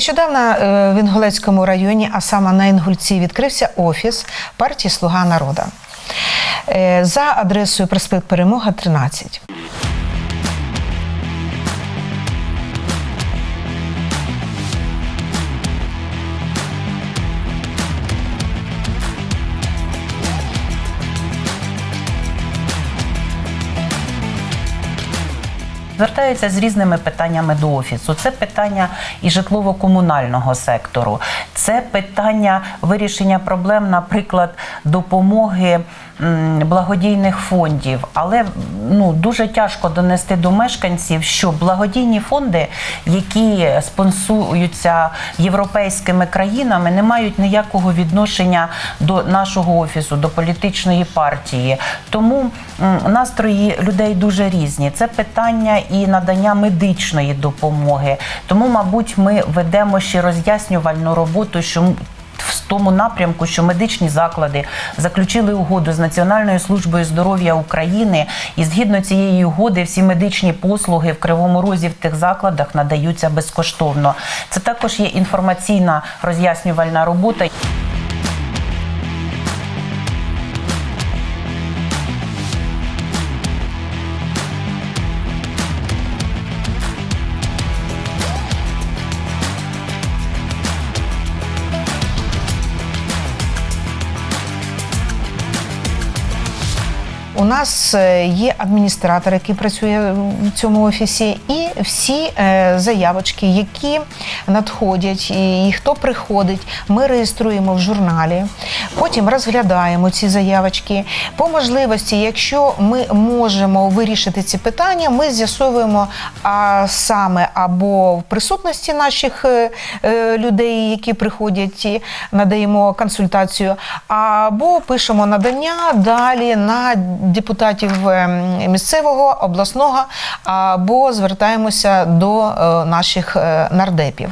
Нещодавно е, в Інгулецькому районі, а саме на Інгульці, відкрився офіс партії Слуга народу е, за адресою проспект Перемога 13. Звертаються з різними питаннями до офісу. Це питання і житлово-комунального сектору, це питання вирішення проблем, наприклад, допомоги благодійних фондів. Але ну дуже тяжко донести до мешканців, що благодійні фонди, які спонсуються європейськими країнами, не мають ніякого відношення до нашого офісу, до політичної партії. Тому настрої людей дуже різні. Це питання і надання медичної допомоги. Тому, мабуть, ми ведемо ще роз'яснювальну роботу, що тому напрямку, що медичні заклади заключили угоду з Національною службою здоров'я України, і згідно цієї угоди всі медичні послуги в Кривому Розі в тих закладах надаються безкоштовно. Це також є інформаційна роз'яснювальна робота. У нас е, є адміністратор, який працює в цьому офісі, і всі е, заявочки, які надходять, і, хто приходить, ми реєструємо в журналі. Потім розглядаємо ці заявочки. По можливості, якщо ми можемо вирішити ці питання, ми з'ясовуємо а саме або в присутності наших е, людей, які приходять, і надаємо консультацію, або пишемо надання далі на депутатів е, місцевого, обласного, або звертаємося до е, наших е, нардепів.